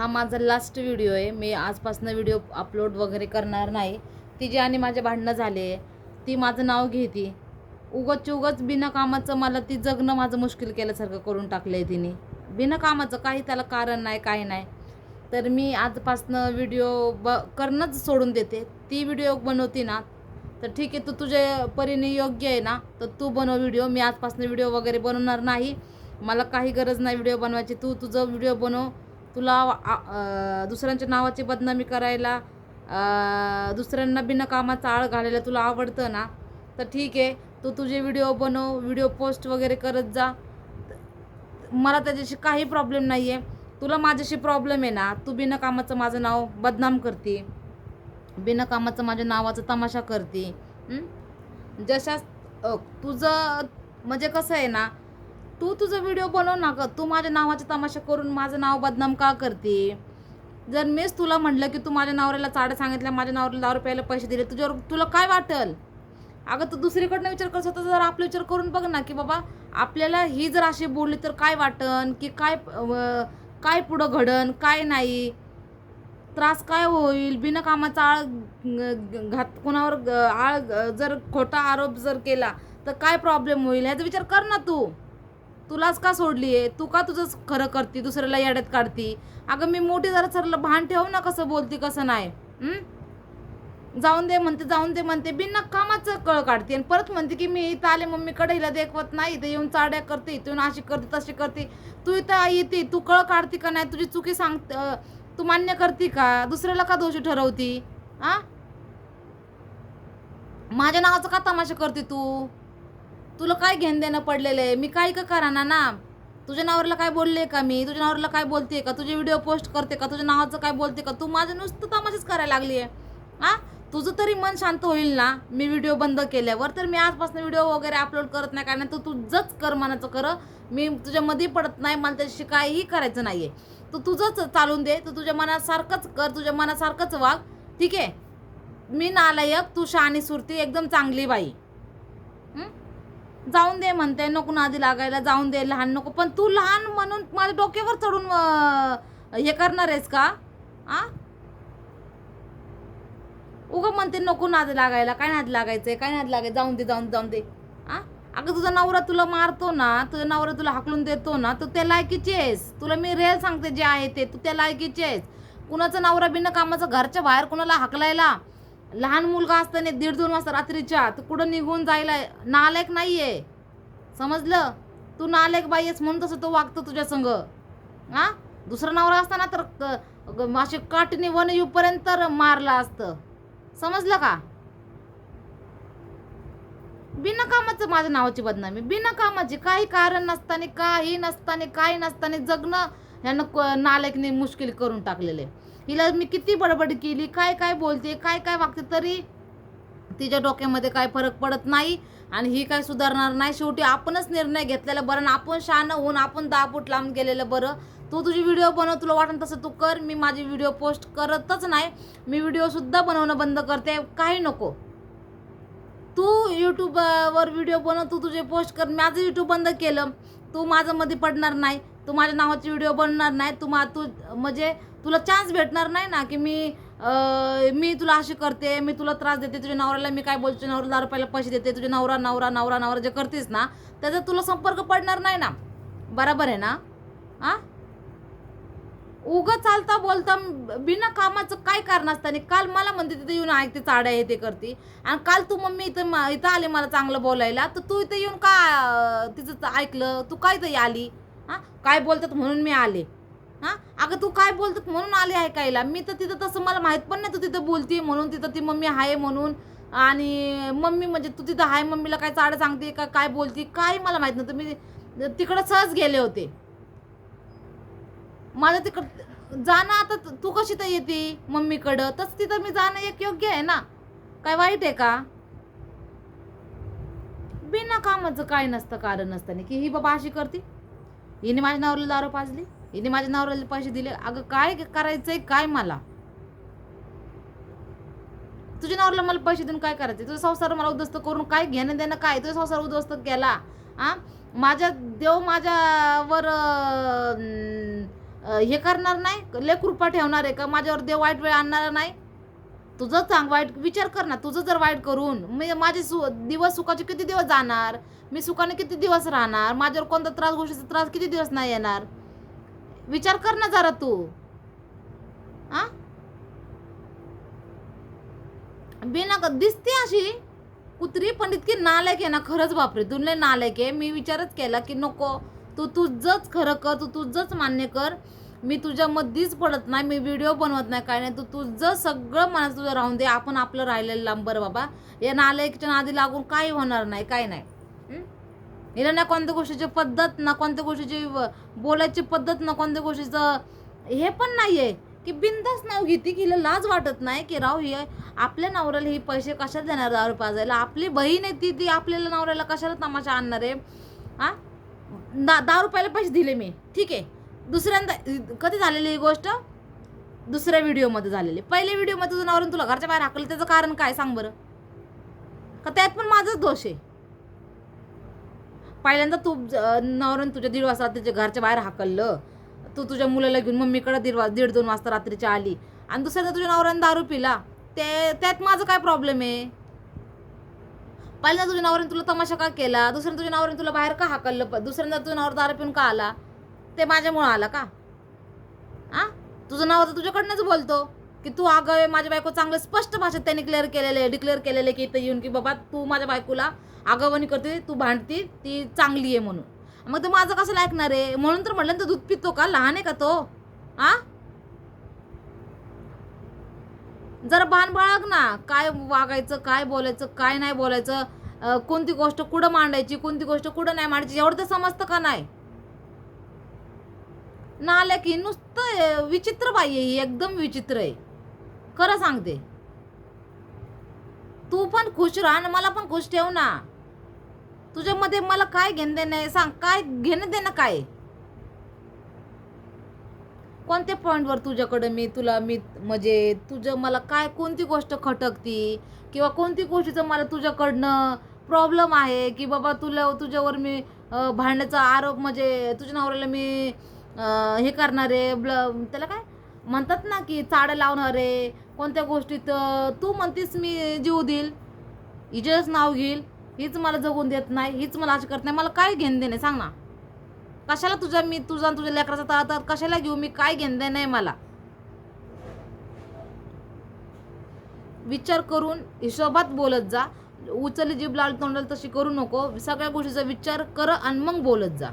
हा माझा last video आहे. मी आजपासून व्हिडिओ अपलोड वगैरे करणार नाही. तिची आणि माझे भांडणं झाले ती माझं नाव घेते उगच उगच बिना कामाचं मला ती जगणं माझं मुश्किल केल्यासारखं करून टाकलं आहे तिने. बिना कामाचं काही त्याला कारण नाही काही नाही. तर मी आजपासनं व्हिडिओ ब करणंच सोडून देते. ती व्हिडिओ बनवते ना तर ठीक आहे तू तुझे परीने योग्य आहे ना तर तू बनव व्हिडिओ मी आजपासून व्हिडिओ वगैरे बनवणार नाही. मला काही गरज नाही व्हिडिओ बनवायची. तू तुझं व्हिडिओ बनव. तुला आ- दुसऱ्यांच्या नावाची बदनामी करायला दुसऱ्यांना बिनकामाचा आळ घालायला तुला आवडतं ना? तर ठीक आहे तू तुझे व्हिडिओ बनव व्हिडिओ पोस्ट वगैरे करत जा. मला त्याच्याशी काही प्रॉब्लेम नाही आहे तुला माझ्याशी प्रॉब्लेम आहे ना तू बिनकामाचं माझं नाव बदनाम करते. बिनकामाचं माझ्या नावाचा तमाशा करते. हं? जशा तुझं म्हणजे कसं आहे ना तू तुझं व्हिडिओ बनव ना ग. तू माझ्या नावाचे तमाशा करून माझं नाव बदनाम का करते? जर मीच तुला म्हटलं की तू माझ्या नवऱ्याला चाडं सांगितल्या माझ्या नवऱ्याला दहा रुपयाला पैसे दिले तुझ्यावर तुला काय वाटल? अगं तू दुसरीकडनं विचार करत होता जर आपला विचार करून बघ ना की बाबा आपल्याला ही जर अशी बोलली तर काय वाटन की काय काय पुढं घडन काय नाही? त्रास काय होईल? बिनकामाचा आळ घात कोणावर आळ जर खोटा आरोप जर केला तर काय प्रॉब्लेम होईल? ह्याचा विचार कर ना तू. तुलाच का सोडली आहे तू का तुझंच खरं करती दुसऱ्याला याड्यात काढती? अगं मी मोठी जरा सरला भान ठेव ना कसं बोलती कसं नाही. जाऊन दे म्हणते जाऊन दे म्हणते. बिना कामाचं कळ काढते आणि परत म्हणते की मी इथं आले मम्मी हिला देखवत नाही. इथं येऊन चाड्या करते इथून अशी करते तशी करते. तू इथं येते तू कळ काढते का नाही? तुझी चुकी सांग तू मान्य करते का? दुसऱ्याला का दोषी ठरवती? आ? माझ्या नावाचं का तमाशा करते तू? तुला काय घेणं देणं पडलेलं आहे? मी काय का करा ना? तुझ्या नावाला काय बोलले का मी? तुझ्या नावाला काय बोलते का? तुझे व्हिडिओ पोस्ट करते का? तुझ्या नावाचं काय बोलते का? तू माझं नुसतं तमाशाच करायला लागली आहे. हां? तुझं तरी मन शांत होईल ना? मी व्हिडिओ बंद केल्यावर तर मी आजपासून व्हिडिओ वगैरे अपलोड करत नाही. कारण तू तुझंच कर मनाचं कर मी तुझ्यामध्ये पडत नाही. मला त्याच्याशी काहीही करायचं नाही आहे तू तुझंच चालून दे. तू तुझ्या मनासारखंच कर. तुझ्या मनासारखंच वाग. ठीक आहे? मी नालायक तू शहाणी सुरती एकदम चांगली बाई. हं? जाऊन दे म्हणते नको नादी लागायला जाऊन दे लहान नको. पण तू लहान म्हणून माझ्या डोक्यावर चढून हे करणार आहेस का? आ? उगं म्हणते नको नादी लागायला काय नादी लागायचंय काय नादी लागायचं जाऊन दे जाऊन जाऊन दे. आ? अगं तुझा नवरा तुला मारतो ना तुझा नवरा तुला हाकलून देतो ना तू त्या लायकीची आहेस. तुला मी रेल सांगते जे आहे ते तू त्या लायकीची आहेस. कुणाचा नवरा बिना कामाचा घरच्या बाहेर कुणाला हाकलायला? लहान मुलगा असताना दीड दोन वाजता रात्रीच्या तू कुठं निघून जायला नालायक नाही आहे समजलं? तू नालायक बाई आहेस म्हणून तसं तो वागतो तुझ्या संग. हा? दुसरा नवरा असताना तर क- ग- वन येऊपर्यंत मारलं असतं. समजलं का? बिनकामाचं माझ्या नावाची बदनामी. बिनकामाची. काही कारण नसताना काही नसताना काही नसताना जगणं ह्यानं क- नालायकने मुश्किल करून टाकलेले हिला मी किती बडबड केली काय काय बोलते काय काय वागते तरी तिच्या डोक्यामध्ये काय फरक पडत नाही आणि ही काय सुधारणार नाही. शेवटी आपणच निर्णय घेतलेला बरं आणि आपण शहाणं होऊन आपण दहा फूट लांब गेलेलं बरं. तू तुझी व्हिडिओ बनव तुला वाटेल तसं तू कर. मी माझी व्हिडिओ पोस्ट करतच नाही. मी व्हिडिओसुद्धा बनवणं बंद करते. काही नको. तू यूट्यूबवर व्हिडिओ बनव तू तुझे पोस्ट कर. माझं यूट्यूब बंद केलं. तू माझं मध्ये पडणार नाही. तू माझ्या नावाची व्हिडिओ बनणार नाही. तू मा तू म्हणजे तुला चान्स भेटणार नाही ना की मी मी तुला अशी करते मी तुला त्रास देते तुझ्या नवऱ्याला मी काय बोलते तुझ्या नवऱ्याला दहा रुपयाला पैसे देते तुझ्या नवरा नवरा नवरा नवरा जे करतेस ना त्याचा तुला संपर्क पडणार नाही ना. बरोबर आहे ना? आ? उगं चालता बोलता बिना कामाचं काय कारण असताना काल मला म्हणते तिथे येऊन ऐकते चाड्या हे ते करते. आणि काल तू मम्मी इथं म- इथं आले मला चांगलं बोलायला तर तू इथं येऊन का तिचं ऐकलं? तू काय इथं आली? हां? काय बोलतात म्हणून मी आले. हां? अगं तू काय बोलतात म्हणून आले आहे कायला? मी तर तिथं तसं मला माहीत पण नाही तू तिथं बोलते म्हणून तिथं ती मम्मी आहे म्हणून. आणि मम्मी म्हणजे तू तिथं आहे मम्मीला काय चाडं सांगते का काय बोलते काय मला माहीत नव्हतं. मी तिकडं सहज गेले होते. माझं तिकडं जाणं आता तू- तू कशी तर येते मम्मीकडं? तसं तिथं मी जाणं एक योग्य आहे ना? काय वाईट आहे का? बिना कामाचं काय नसतं कारण नसतं. की ही बाबा अशी करते हिने माझ्या नवऱ्याला दारू पाजली. हिने माझ्या नवऱ्याला पैसे दिले. अगं काय करायचंय? काय मला? तुझ्या नवऱ्याला मला पैसे देऊन काय करायचं तुझा संसार मला उद्ध्वस्त करून काय घेणं देणं काय? तुझा संसार उद्ध्वस्त केला. आ? माझ्या देव माझ्यावर हे करणार नाही? लेकृपा ठेवणार आहे का? माझ्यावर देव वाईट वेळ आणणार नाही? तुझं चांग वाईट विचार कर ना तुझं जर वाईट करून मी माझे सु दिवस सुखाचे किती दिवस जाणार? मी सुखाने किती दिवस राहणार? माझ्यावर कोणता त्रास गोष्टीचा त्रास किती दिवस नाही येणार? विचार कर ना जरा तू. आ? बिना दिसते अशी? कुत्री पण इतकी नालायक आहे ना खरंच बापरे तू नालायक आहे. मी विचारच केला की नको तू तुझंच खरं कर तू तुझंच मान्य कर. मी तुझ्या मध्येच पडत नाही मी व्हिडिओ बनवत नाही काय नाही. तू तुझं सगळं मनात तुझं राहून दे आपण आपलं राहिलेलं लांबर बाबा. या नालायकच्या नादी लागून काही होणार नाही काय नाही. हिला ना कोणत्या गोष्टीची पद्धत ना कोणत्या गोष्टीची बोलायची पद्धत ना कोणत्या गोष्टीचं हे पण नाही आहे की बिंदास नाव घेते की हिला लाज वाटत नाही की राव ही आपल्या नवऱ्याला ही पैसे कशाला देणार दारू पाजायला? आपली बहीण आहे ती ती आपल्याला नवऱ्याला कशाला तमाशा आणणार? आहे हा? दा दहा रुपयाला पैसे दिले मी. ठीक आहे. दुसऱ्यांदा कधी झालेली ही गोष्ट? दुसऱ्या व्हिडिओमध्ये झालेली. पहिल्या व्हिडिओमध्ये तुझं नवरून तुला घरच्या बाहेर हाकलं त्याचं कारण काय सांग बरं? का त्यात पण माझाच दोष आहे. पहिल्यांदा तू नवरून तुझ्या दीड वाजता रात्रीच्या घरच्या बाहेर हाकललं तू तुझ्या मुलाला घेऊन मम्मीकडे दीड वा दीड दोन वाजता रात्रीच्या आली आणि दुसऱ्यांदा तुझ्या नवऱ्यानं दारू पिला ते त्यात माझं काय प्रॉब्लेम आहे? पहिल्यांदा तुझ्या नवऱ्याने तुला तमाशा का केला? दुसऱ्यांदा तुझ्या नवऱ्याने तुला बाहेर का हाकललं? दुसऱ्यांदा तुझ्या नवरा दारू पिऊन का आला? ते माझ्यामुळं आलं का? आ? तुझं नाव तर तुझ्याकडनंच बोलतो. की तू आगावे आहे, माझ्या बायको चांगलं स्पष्ट भाषेत त्यांनी क्लिअर केलेले डिक्लेअर केलेले की इथं येऊन की बाबा तू माझ्या बायकोला आगावणी करते तू भांडती ती चांगली आहे म्हणून. मग ते माझं कसं ऐकणार आहे? म्हणून तर म्हटलं ना दूध पितो का? लहान आहे का तो? आ? जरा भान बाळग ना. काय वागायचं काय बोलायचं काय नाही बोलायचं? कोणती गोष्ट कुठं मांडायची कोणती गोष्ट कुठं नाही मांडायची? एवढं तर समजतं का नाही? नाल्या की नुसतं विचित्र बाई आहे ही एकदम विचित्र आहे. खरं सांगते. तू पण खुश राहा आणि मला पण खुश ठेव ना. तुझ्यामध्ये मला काय घेणं देणं आहे? सांग काय घेणं देणं काय कोणत्या पॉईंटवर तुझ्याकडं मी तुला मी म्हणजे तुझं मला काय कोणती गोष्ट खटकती? किंवा कोणती गोष्टीचं मला तुझ्याकडनं प्रॉब्लेम आहे? की बाबा तुला तुझ्यावर मी भांडण्याचा आरोप म्हणजे तुझ्या नवऱ्याला मी हे करणारे ब्ल त्याला काय म्हणतात ना की चाडं लावणारे कोणत्या गोष्टीत तू म्हणतीस मी जीव देईल हिचेच नाव घेईल हीच मला जगून देत नाही हीच मला अशी करत नाही मला काय घेणं देणे सांग ना. कशाला तुझ्या मी तुझा आणि तुझ्या लेकराचा तळा कशाला घेऊ मी काय घेणं दे नाही मला? विचार करून हिशोबात बोलत जा. उचलली जीभ लाल तोंडाल तशी करू नको सगळ्या गोष्टीचा विचार कर आणि मग बोलत जा.